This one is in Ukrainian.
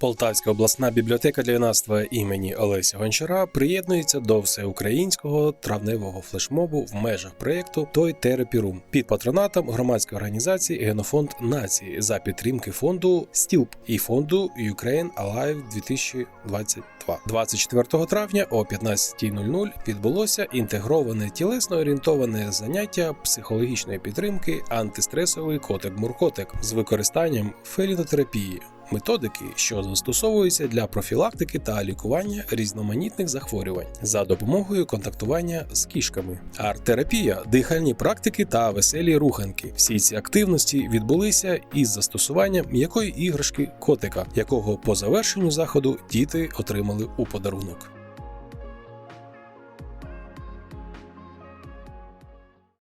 Полтавська обласна бібліотека для юнацтва імені Олеся Гончара приєднується до всеукраїнського травневого флешмобу в межах проєкту Той Room під патронатом громадської організації Генофонд Нації за підтримки фонду Стілп і фонду Ukraine Alive 2022. 24 травня о 15.00 відбулося інтегроване тілесно орієнтоване заняття психологічної підтримки антистресовий котик-муркотик з використанням фелінотерапії. Методики, що застосовуються для профілактики та лікування різноманітних захворювань за допомогою контактування з кішками, арт-терапія, дихальні практики та веселі руханки. Всі ці активності відбулися із застосуванням м'якої іграшки котика, якого по завершенню заходу діти отримали у подарунок.